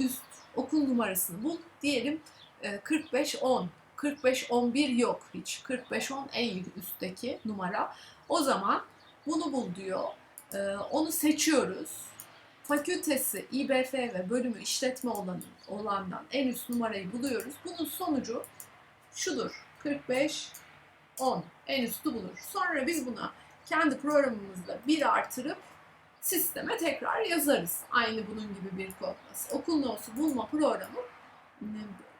üst okul numarasını bul. Diyelim e, 45-10. 45-11 yok hiç. 45-10 en üstteki numara. O zaman bunu bul diyor. E, onu seçiyoruz. Fakültesi, İBF ve bölümü işletme olanı, olandan en üst numarayı buluyoruz. Bunun sonucu şudur. 45 10 en üstü bulur. Sonra biz buna kendi programımızda bir artırıp sisteme tekrar yazarız. Aynı bunun gibi bir kodla. Okul notu bulma programı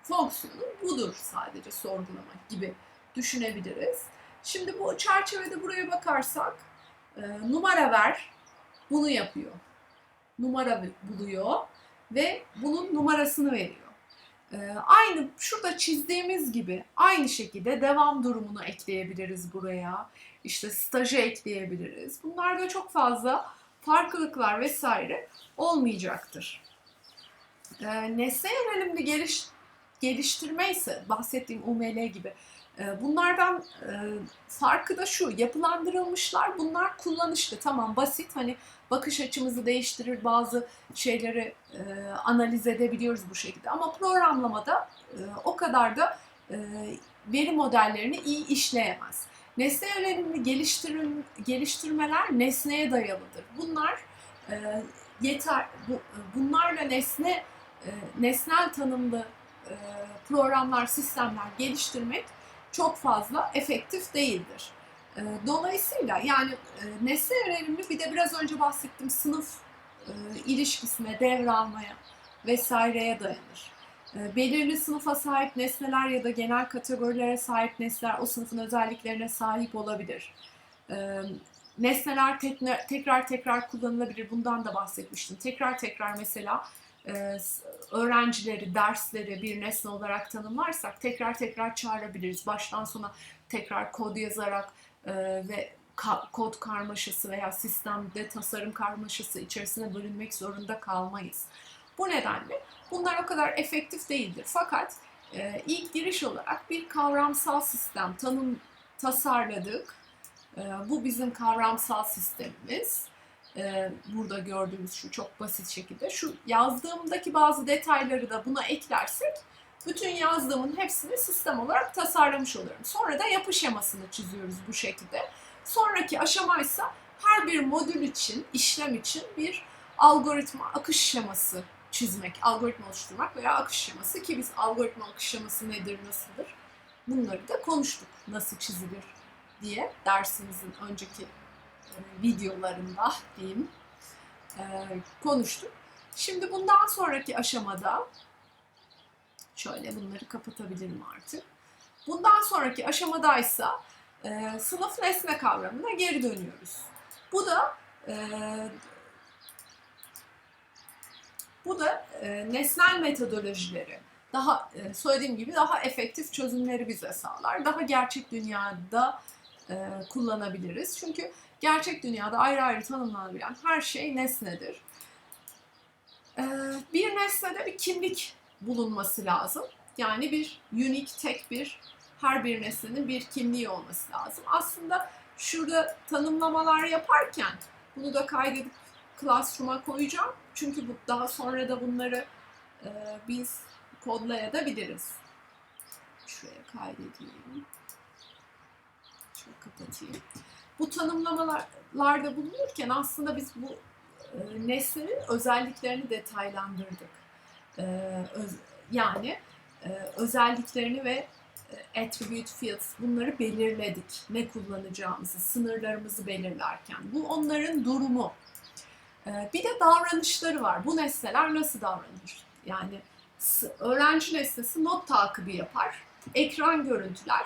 fonksiyonu budur sadece sorgulamak gibi düşünebiliriz. Şimdi bu çerçevede buraya bakarsak e, numara ver bunu yapıyor. Numara buluyor ve bunun numarasını veriyor. E, aynı şurada çizdiğimiz gibi aynı şekilde devam durumunu ekleyebiliriz buraya. İşte stajı ekleyebiliriz. Bunlarda çok fazla farklılıklar vesaire olmayacaktır. E, nesne yönelimli geliş, geliştirme ise bahsettiğim UML gibi e, bunlardan e, farkı da şu yapılandırılmışlar bunlar kullanışlı tamam basit hani bakış açımızı değiştirir bazı şeyleri e, analiz edebiliyoruz bu şekilde ama programlamada e, o kadar da e, veri modellerini iyi işleyemez. Nesne yönelimli geliştirim, geliştirmeler nesneye dayalıdır. Bunlar e, yeter bu, bunlarla nesne e, nesnel tanımlı e, programlar, sistemler geliştirmek çok fazla efektif değildir. E, dolayısıyla yani e, nesne yönelimli bir de biraz önce bahsettiğim sınıf ilişkisine, devralmaya vesaireye dayanır. Belirli sınıfa sahip nesneler ya da genel kategorilere sahip nesneler o sınıfın özelliklerine sahip olabilir. Nesneler tekrar tekrar kullanılabilir. Bundan da bahsetmiştim. Tekrar tekrar mesela e, öğrencileri, dersleri bir nesne olarak tanımlarsak tekrar tekrar çağırabiliriz. Baştan sona tekrar kod yazarak e, ve kod karmaşası veya sistemde tasarım karmaşası içerisine bölünmek zorunda kalmayız. Bu nedenle bunlar o kadar efektif değildir. Fakat e, ilk giriş olarak bir kavramsal sistem tanım tasarladık. bu bizim kavramsal sistemimiz e, burada gördüğümüz şu çok basit şekilde. Şu yazdığımdaki bazı detayları da buna eklersek bütün yazdığımın hepsini sistem olarak tasarlamış oluyorum. Sonra da yapı şemasını çiziyoruz bu şekilde. Sonraki aşama ise her bir modül için, işlem için bir algoritma akış şeması çizmek, algoritma oluşturmak veya akış şeması ki biz algoritma akış şeması nedir, nasıldır bunları da konuştuk nasıl çizilir diye dersimizin önceki videolarında diyeyim e, konuştuk. Şimdi bundan sonraki aşamada şöyle bunları kapatabilirim artık. Bundan sonraki aşamadaysa e, sınıf nesne kavramına geri dönüyoruz. Bu da e, bu da e, nesnel metodolojileri daha e, söylediğim gibi daha efektif çözümleri bize sağlar. Daha gerçek dünyada e, kullanabiliriz. Çünkü gerçek dünyada ayrı ayrı tanımlanabilen her şey nesnedir. Ee, bir nesnede bir kimlik bulunması lazım. Yani bir unique, tek bir, her bir nesnenin bir kimliği olması lazım. Aslında şurada tanımlamalar yaparken bunu da kaydedip Classroom'a koyacağım. Çünkü bu, daha sonra da bunları e, biz kodlayabiliriz. Şuraya kaydedeyim. Şöyle kapatayım bu tanımlamalarda bulunurken aslında biz bu e, nesnenin özelliklerini detaylandırdık. E, öz, yani e, özelliklerini ve e, attribute fields bunları belirledik. Ne kullanacağımızı, sınırlarımızı belirlerken. Bu onların durumu. E, bir de davranışları var. Bu nesneler nasıl davranır? Yani öğrenci nesnesi not takibi yapar. Ekran görüntüler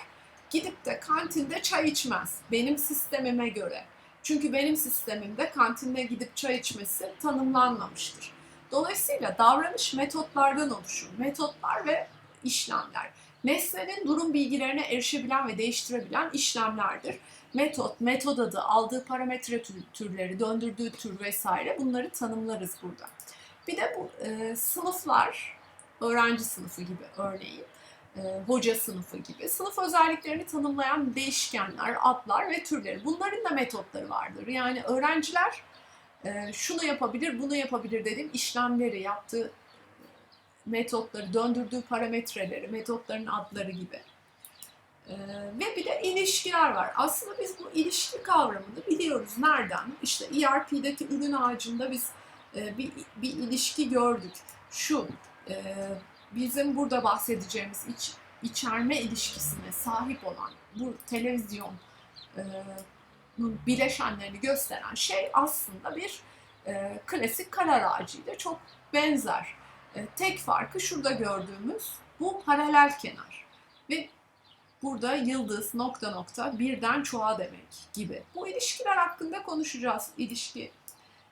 gidip de kantinde çay içmez. Benim sistemime göre. Çünkü benim sistemimde kantinde gidip çay içmesi tanımlanmamıştır. Dolayısıyla davranış metotlardan oluşur. Metotlar ve işlemler. Nesnenin durum bilgilerine erişebilen ve değiştirebilen işlemlerdir. Metot, metod adı, aldığı parametre türleri, döndürdüğü tür vesaire bunları tanımlarız burada. Bir de bu e, sınıflar, öğrenci sınıfı gibi örneğin e, hoca sınıfı gibi sınıf özelliklerini tanımlayan değişkenler, adlar ve türleri. Bunların da metotları vardır. Yani öğrenciler e, şunu yapabilir, bunu yapabilir dediğim işlemleri yaptığı metotları, döndürdüğü parametreleri, metotların adları gibi. Ee, ve bir de ilişkiler var. Aslında biz bu ilişki kavramını biliyoruz. Nereden? İşte ERP'deki ürün ağacında biz e, bir, bir ilişki gördük. Şu, e, bizim burada bahsedeceğimiz iç, içerme ilişkisine sahip olan bu televizyon e, bileşenlerini gösteren şey aslında bir e, klasik karar ağacıyla çok benzer. E, tek farkı şurada gördüğümüz bu paralel kenar. Ve burada yıldız nokta nokta birden çoğa demek gibi. Bu ilişkiler hakkında konuşacağız. İlişki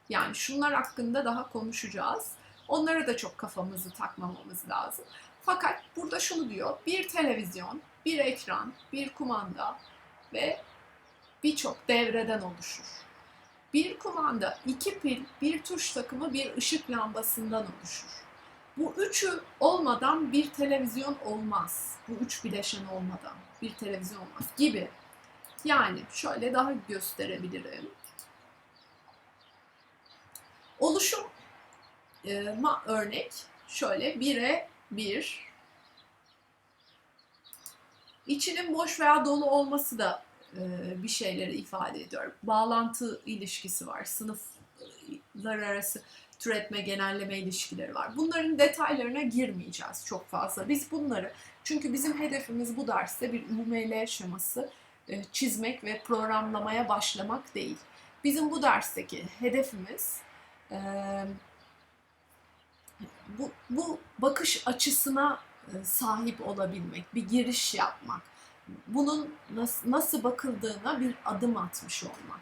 yani şunlar hakkında daha konuşacağız. Onlara da çok kafamızı takmamamız lazım. Fakat burada şunu diyor. Bir televizyon, bir ekran, bir kumanda ve birçok devreden oluşur. Bir kumanda, iki pil, bir tuş takımı, bir ışık lambasından oluşur. Bu üçü olmadan bir televizyon olmaz. Bu üç bileşen olmadan bir televizyon olmaz gibi. Yani şöyle daha gösterebilirim. Oluşum e, ma örnek şöyle 1'e 1. İçinin boş veya dolu olması da e, bir şeyleri ifade ediyor. Bağlantı ilişkisi var. Sınıflar arası türetme, genelleme ilişkileri var. Bunların detaylarına girmeyeceğiz çok fazla. Biz bunları çünkü bizim hedefimiz bu derste bir UML şeması e, çizmek ve programlamaya başlamak değil. Bizim bu dersteki hedefimiz e, bu, bu bakış açısına sahip olabilmek, bir giriş yapmak bunun nasıl, nasıl bakıldığına bir adım atmış olmak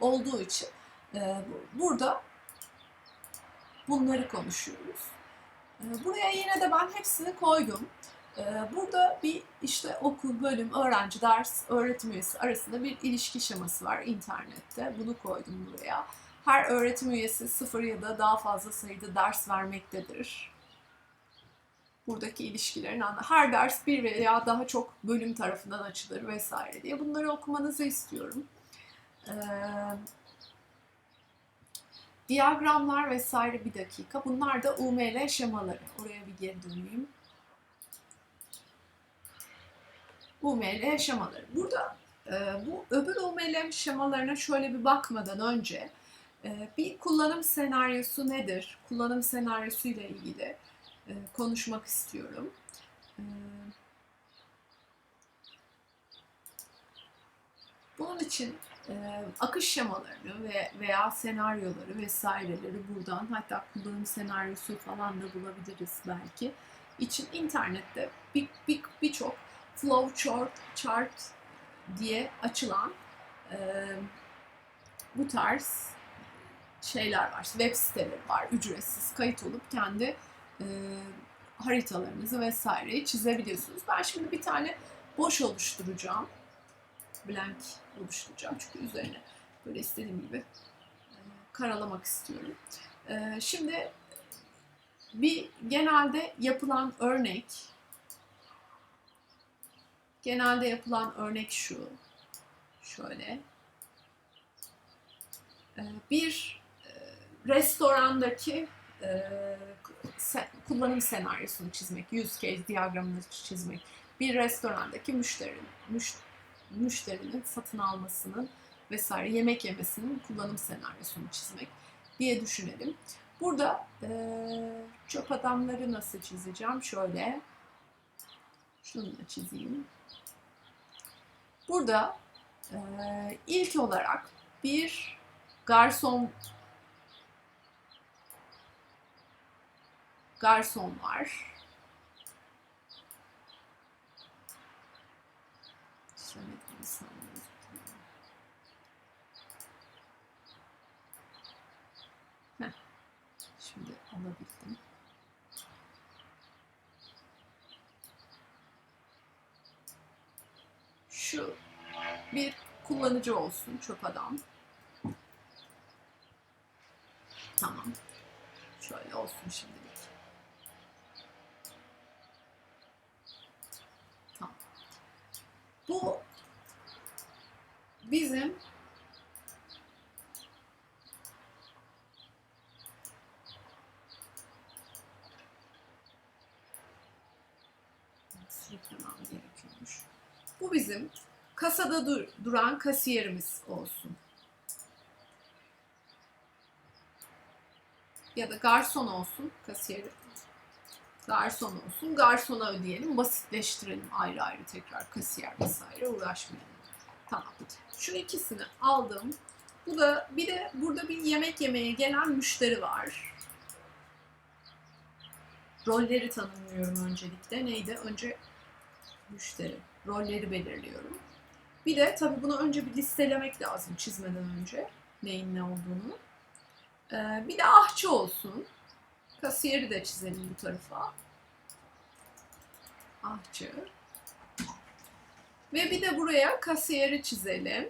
olduğu için e, burada bunları konuşuyoruz. E, buraya yine de ben hepsini koydum. E, burada bir işte okul, bölüm, öğrenci, ders, öğretim üyesi arasında bir ilişki şeması var internette. Bunu koydum buraya. Her öğretim üyesi sıfır ya da daha fazla sayıda ders vermektedir buradaki ilişkilerin anlamı. Her ders bir veya daha çok bölüm tarafından açılır vesaire diye bunları okumanızı istiyorum. Ee, diyagramlar vesaire bir dakika. Bunlar da UML şemaları. Oraya bir geri döneyim. UML şemaları. Burada e, bu öbür UML şemalarına şöyle bir bakmadan önce e, bir kullanım senaryosu nedir? Kullanım senaryosu ile ilgili e, konuşmak istiyorum. E, bunun için e, akış şemalarını ve veya senaryoları vesaireleri buradan hatta kullanım senaryosu falan da bulabiliriz belki. için internette bir, bir, bir flow chart, chart diye açılan e, bu tarz şeyler var. Web siteleri var. Ücretsiz kayıt olup kendi e, haritalarınızı vesaireyi çizebiliyorsunuz. Ben şimdi bir tane boş oluşturacağım. Blank oluşturacağım çünkü üzerine böyle istediğim gibi e, karalamak istiyorum. E, şimdi bir genelde yapılan örnek genelde yapılan örnek şu şöyle e, bir restorandaki kullanım senaryosunu çizmek, use case diyagramını çizmek, bir restorandaki müşterinin, müş, müşterinin satın almasının vesaire yemek yemesinin kullanım senaryosunu çizmek diye düşünelim. Burada e, çöp adamları nasıl çizeceğim? Şöyle, şunu da çizeyim. Burada e, ilk olarak bir garson garson var. Heh. Şimdi alabildim. Şu bir kullanıcı olsun çöp adam. Tamam. Şöyle olsun şimdi. Bu bizim sürüklemem gerekiyormuş. Bu bizim kasada dur- duran kasiyerimiz olsun. Ya da garson olsun kasiyer. Garson olsun. Garsona ödeyelim. Basitleştirelim ayrı ayrı tekrar kasiyer vesaire uğraşmayalım. Tamam. Şu ikisini aldım. Bu da bir de burada bir yemek yemeye gelen müşteri var. Rolleri tanımlıyorum öncelikle. Neydi? Önce müşteri. Rolleri belirliyorum. Bir de tabii bunu önce bir listelemek lazım çizmeden önce. Neyin ne olduğunu. Ee, bir de ahçı olsun. Kasiyeri de çizelim bu tarafa. Ahçı. Ve bir de buraya kasiyeri çizelim.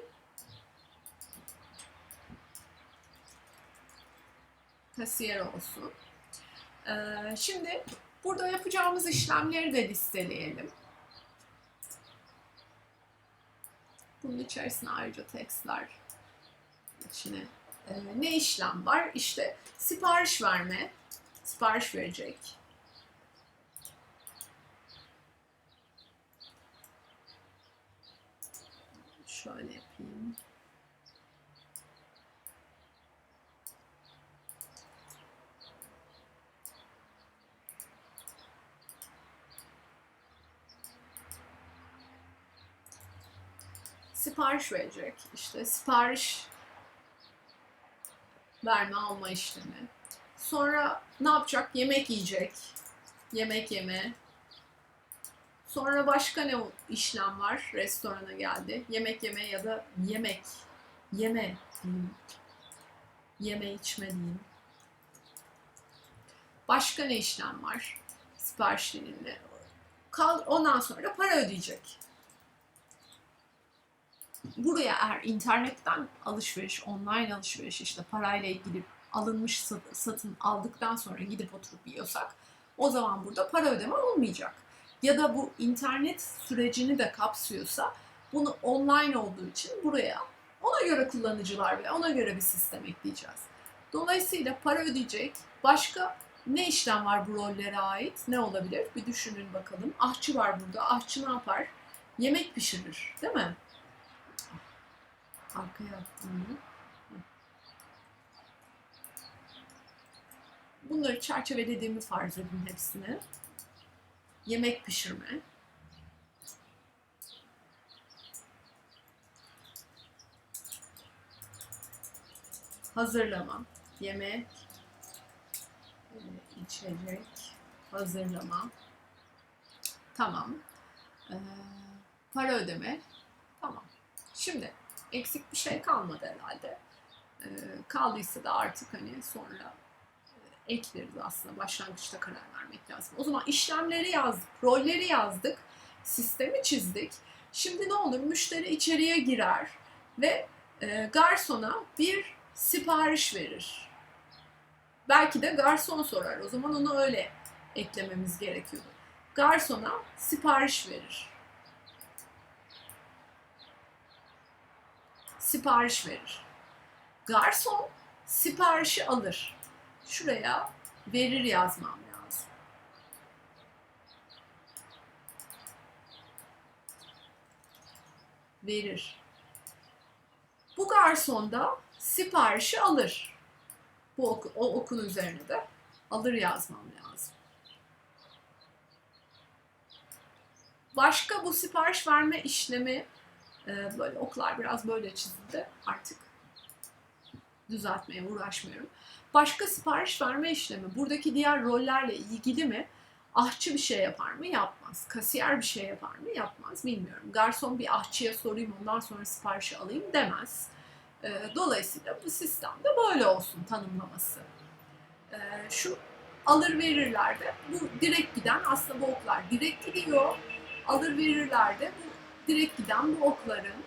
Kasiyer olsun. Ee, şimdi burada yapacağımız işlemleri de listeleyelim. Bunun içerisine ayrıca tekstler içine e, ne işlem var? İşte sipariş verme, sipariş verecek. Şöyle Sipariş verecek. İşte sipariş verme alma işlemi. Sonra ne yapacak? Yemek yiyecek. Yemek yeme. Sonra başka ne işlem var? Restorana geldi. Yemek yeme ya da yemek. Yeme diyeyim. Yeme içme diyeyim. Başka ne işlem var? Siparişlerinde. Kal, ondan sonra para ödeyecek. Buraya eğer internetten alışveriş, online alışveriş işte parayla ilgili alınmış sat- satın aldıktan sonra gidip oturup yiyorsak o zaman burada para ödeme olmayacak. Ya da bu internet sürecini de kapsıyorsa bunu online olduğu için buraya ona göre kullanıcılar ve ona göre bir sistem ekleyeceğiz. Dolayısıyla para ödeyecek başka ne işlem var bu rollere ait? Ne olabilir? Bir düşünün bakalım. Ahçı var burada. Ahçı ne yapar? Yemek pişirir, değil mi? Arkaya bunu. Bunları çerçevelediğimi farz edin hepsini. Yemek pişirme. Hazırlama. Yemek. içecek. Hazırlama. Tamam. Ee, para ödeme. Tamam. Şimdi eksik bir şey kalmadı herhalde. Ee, kaldıysa da artık hani sonra e, ekleriz aslında. Başlangıçta karar vermek lazım. O zaman işlemleri yazdık, rolleri yazdık, sistemi çizdik. Şimdi ne olur? Müşteri içeriye girer ve e, garsona bir sipariş verir. Belki de garson sorar. O zaman onu öyle eklememiz gerekiyordu. Garsona sipariş verir. Sipariş verir. Garson siparişi alır. Şuraya verir yazmam lazım. Verir. Bu garson da siparişi alır. Bu oku, o okun üzerine de alır yazmam lazım. Başka bu sipariş verme işlemi e, böyle oklar biraz böyle çizildi artık düzeltmeye uğraşmıyorum. Başka sipariş verme işlemi buradaki diğer rollerle ilgili mi? Ahçı bir şey yapar mı? Yapmaz. Kasiyer bir şey yapar mı? Yapmaz. Bilmiyorum. Garson bir ahçıya sorayım ondan sonra siparişi alayım demez. E, dolayısıyla bu sistemde böyle olsun tanımlaması. E, şu alır verirlerde bu direkt giden aslında bu oklar direkt gidiyor. Alır verirlerde bu direkt giden bu okların